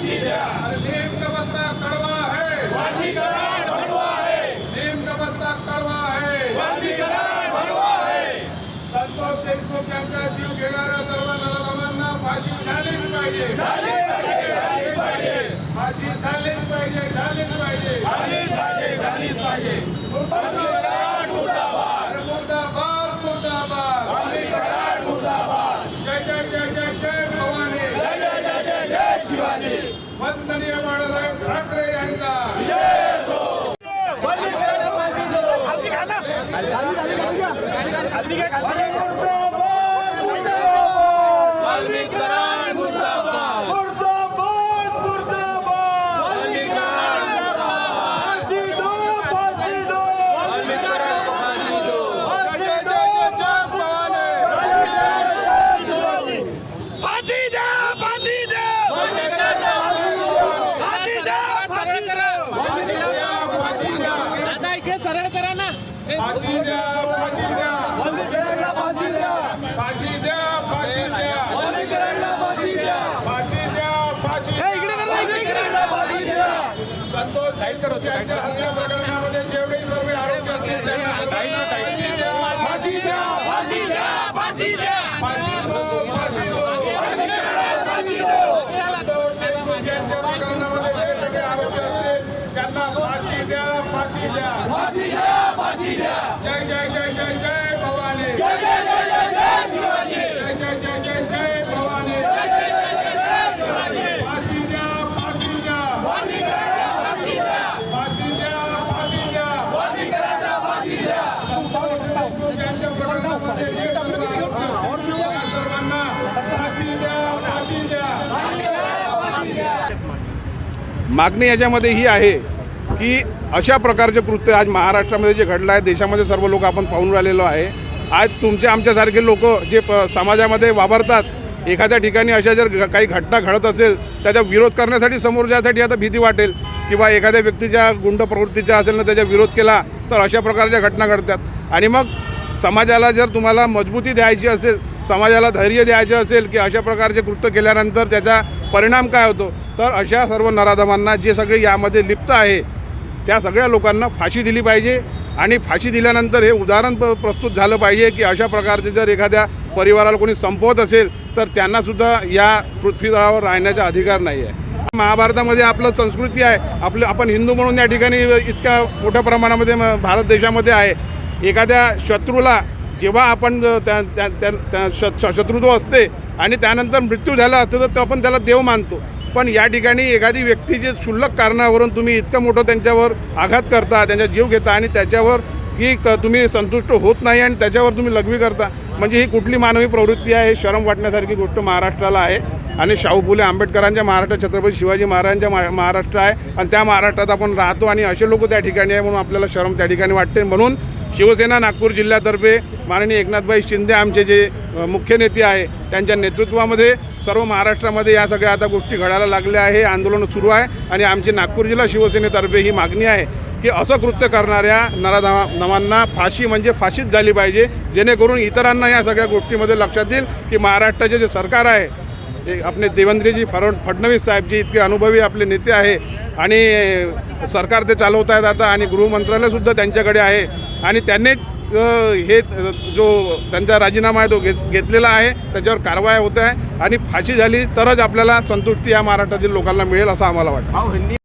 Matilha! वंदनीय बाळासाहेब ठाकरे यांचा. फाशी द्या फाशी द्या फाशी द्या सरळ करा फाशी द्या फाशी द्या दादा इथे सरळ करा ना. फाशी द्या फाशी द्या. फाशी द्या. फाशी द्या फाशी द्या. फाशी द्या. संतोष देशमुख यांच्या हत्या प्रकरणामध्ये जेवढे सर्व आरोपी असतील त्यांना फाशी द्या फाशी संतोष प्रकरणामध्ये आरोपी असतील फाशी द्या फाशी द्या. फाशी द्या फाशी द्या फाशी फाशी फाशी संतोष प्रकरणामध्ये जे आरोपी असतील सर्वांना फाशी द्या फाशी द्या मागणी याच्यामध्ये ही आहे की अशा प्रकारचे कृत्य आज महाराष्ट्रामध्ये जे घडलं आहे देशामध्ये सर्व लोक आपण पाहून राहिलेलो आहे. आज तुमचे आमच्यासारखे लोक जे प समाजामध्ये वावरतात एखाद्या ठिकाणी अशा जर काही घटना घडत असेल त्याचा विरोध करण्यासाठी समोर जायसाठी आता भीती वाटेल किंवा एखाद्या व्यक्तीच्या गुंड प्रवृत्तीच्या असेल ना त्याचा विरोध केला तर अशा प्रकारच्या घटना घडतात. आणि मग समाजाला जर तुम्हाला मजबूती द्यायची असेल समाजाला धैर्य द्यायचे असेल की अशा प्रकारचे कृत्य केल्यानंतर त्याचा परिणाम काय होतो तर अशा सर्व नराधमांना जे सगळे यामध्ये लिप्त आहे त्या सगळ्या लोकांना फाशी दिली पाहिजे आणि फाशी दिल्यानंतर हे उदाहरण प प्रस्तुत झालं पाहिजे की अशा प्रकारचे जर एखाद्या परिवाराला कोणी संपवत असेल तर त्यांनासुद्धा या पृथ्वीतळावर राहण्याचा अधिकार नाही आहे. महाभारतामध्ये आपलं संस्कृती आहे. आपलं आपण हिंदू म्हणून या ठिकाणी इतक्या मोठ्या प्रमाणामध्ये म- भारत देशामध्ये आहे. एखाद्या शत्रूला जेव्हा आपण त्या त्या- त्या- त्या श- शत्रुत्व असते आणि त्यानंतर मृत्यू झाला असतो तर आपण त्याला देव मानतो. पण या ठिकाणी एखादी व्यक्ती जे क्षुल्लक कारणावरून तुम्ही इतकं मोठं त्यांच्यावर आघात करता त्यांचा जीव घेता आणि त्याच्यावर की क तुम्ही संतुष्ट होत नाही आणि त्याच्यावर तुम्ही लघवी करता म्हणजे ही कुठली मानवी प्रवृत्ती आहे शरम वाटण्यासारखी गोष्ट महाराष्ट्राला आहे. आणि शाहू फुले आंबेडकरांच्या महाराष्ट्र छत्रपती शिवाजी महाराजांच्या मा- महाराष्ट्र आहे. आणि त्या महाराष्ट्रात आपण राहतो आणि असे लोक त्या ठिकाणी आहे म्हणून आपल्याला शरम त्या ठिकाणी वाटते. म्हणून शिवसेना नागपूर जिल्ह्यातर्फे माननीय एकनाथभाई शिंदे आमचे जे मुख्य नेते आहे त्यांच्या नेतृत्वामध्ये सर्व महाराष्ट्रामध्ये या सगळ्या आता गोष्टी घडायला लागल्या आहे आंदोलन सुरू आहे आणि आमची नागपूर जिल्हा शिवसेनेतर्फे ही मागणी आहे की असं कृत्य करणाऱ्या नराधमांना फाशी म्हणजे फाशीच झाली पाहिजे जेणेकरून इतरांना या सगळ्या गोष्टीमध्ये लक्षात येईल की महाराष्ट्राचे जे सरकार आहे आपले देवेंद्रजी फड फडणवीस साहेबजी इतके अनुभवी आपले नेते आहे आणि सरकार ते चालवत आहेत आता आणि गृहमंत्रालयसुद्धा त्यांच्याकडे आहे आणि त्यांनीच हे जो त्यांचा राजीनामा आहे तो घेत घेतलेला आहे त्याच्यावर कारवाई होत आहे आणि फाशी झाली तरच आपल्याला संतुष्टी या महाराष्ट्रातील लोकांना मिळेल असं आम्हाला वाटतं.